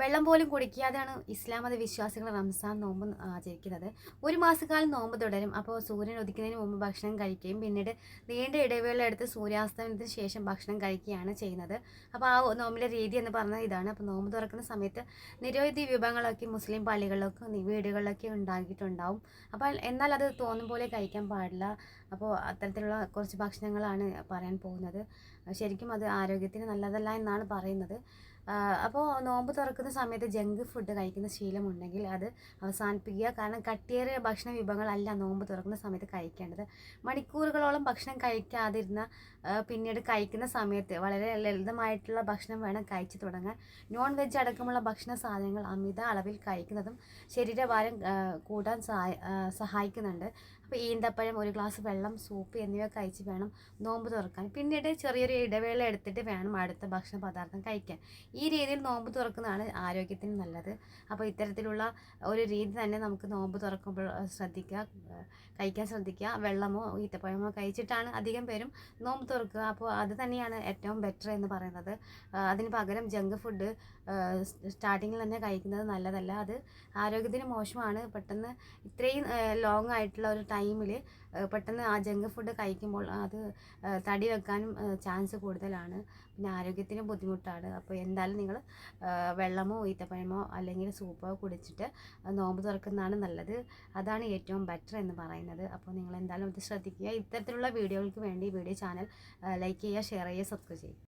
വെള്ളം പോലും കുടിക്കാതെയാണ് ഇസ്ലാം മത വിശ്വാസികൾ റംസാൻ നോമ്പ് ആചരിക്കുന്നത്. ഒരു മാസക്കാലം നോമ്പ് തുടരും. അപ്പോൾ സൂര്യൻ ഉദിക്കുന്നതിന് മുമ്പ് ഭക്ഷണം കഴിക്കുകയും പിന്നീട് നീണ്ട ഇടവേള എടുത്ത് സൂര്യാസ്തമനത്തിന് ശേഷം ഭക്ഷണം കഴിക്കുകയാണ് ചെയ്യുന്നത്. അപ്പോൾ ആ നോമ്പിലെ രീതി എന്ന് പറഞ്ഞാൽ ഇതാണ്. അപ്പോൾ നോമ്പ് തുറക്കുന്ന സമയത്ത് നിരവധി വിഭവങ്ങളൊക്കെ മുസ്ലിം പള്ളികളിലൊക്കെ വീടുകളിലൊക്കെ ഉണ്ടാക്കിയിട്ടുണ്ടാവും. അപ്പോൾ എന്നാൽ അത് തോന്നും പോലെ കഴിക്കാൻ പാടില്ല. അപ്പോൾ അത്തരത്തിലുള്ള കുറച്ച് ഭക്ഷണങ്ങളാണ് പറയാൻ പോകുന്നത്. ശരിക്കും അത് ആരോഗ്യത്തിന് നല്ലതല്ല എന്നാണ് പറയുന്നത്. അപ്പോൾ നോമ്പ് തുറക്കുന്ന സമയത്ത് ജങ്ക് ഫുഡ് കഴിക്കുന്ന ശീലമുണ്ടെങ്കിൽ അത് അവസാനിപ്പിക്കുക. കാരണം കട്ടിയേറിയ ഭക്ഷണ വിഭവങ്ങളല്ല നോമ്പ് തുറക്കുന്ന സമയത്ത് കഴിക്കേണ്ടത്. മണിക്കൂറുകളോളം ഭക്ഷണം കഴിക്കാതിരുന്ന പിന്നീട് കഴിക്കുന്ന സമയത്ത് വളരെ ലളിതമായിട്ടുള്ള ഭക്ഷണം വേണം കഴിച്ചു തുടങ്ങാൻ. നോൺ വെജ് അടക്കമുള്ള ഭക്ഷണ സാധനങ്ങൾ അമിത അളവിൽ കഴിക്കുന്നതും ശരീരഭാരം കൂട്ടാൻ സഹായിക്കുന്നുണ്ട്. അപ്പോൾ ഈന്തപ്പഴം ഒരു ഗ്ലാസ് വെള്ളം സൂപ്പ് എന്നിവ കഴിച്ച് വേണം നോമ്പ് തുറക്കാൻ. പിന്നീട് ചെറിയൊരു ഇടവേള എടുത്തിട്ട് വേണം അടുത്ത ഭക്ഷണ പദാർത്ഥം കഴിക്കാൻ. ഈ രീതിയിൽ നോമ്പ് തുറക്കുന്നതാണ് ആരോഗ്യത്തിന് നല്ലത്. അപ്പോൾ ഇത്തരത്തിലുള്ള ഒരു രീതി തന്നെ നമുക്ക് നോമ്പ് തുറക്കുമ്പോൾ ശ്രദ്ധിക്കുക കഴിക്കാൻ ശ്രദ്ധിക്കുക. വെള്ളമോ ഈത്തപ്പഴമോ കഴിച്ചിട്ടാണ് അധികം പേരും നോമ്പ് തുറക്കുക. അപ്പോൾ അത് തന്നെയാണ് ഏറ്റവും ബെറ്റർ എന്ന് പറയുന്നത്. അതിന് പകരം ജങ്ക് ഫുഡ് സ്റ്റാർട്ടിങ്ങിൽ തന്നെ കഴിക്കുന്നത് നല്ലതല്ല. അത് ആരോഗ്യത്തിന് മോശമാണ്. പെട്ടെന്ന് ഇത്രയും ലോങ് ആയിട്ടുള്ള ഒരു ടൈമിൽ പെട്ടെന്ന് ആ ജങ്ക് ഫുഡ് കഴിക്കുമ്പോൾ അത് തടി വെക്കാനും ചാൻസ് കൂടുതലാണ്. പിന്നെ ആരോഗ്യത്തിന് ബുദ്ധിമുട്ടാണ്. അപ്പോൾ എന്തായാലും നിങ്ങൾ വെള്ളമോ ഈത്തപ്പഴമോ അല്ലെങ്കിൽ സൂപ്പോ കുടിച്ചിട്ട് നോമ്പ് തുറക്കുന്നതാണ് നല്ലത്. അതാണ് ഏറ്റവും ബെറ്റർ എന്ന് പറയുന്നത്. അപ്പോൾ നിങ്ങൾ എന്തായാലും ഇത് ശ്രദ്ധിക്കുക. ഇത്തരത്തിലുള്ള വീഡിയോകൾക്ക് വേണ്ടി വീഡിയോ ചാനൽ ലൈക്ക് ചെയ്യുക ഷെയർ ചെയ്യുക സബ്സ്ക്രൈബ് ചെയ്യുക.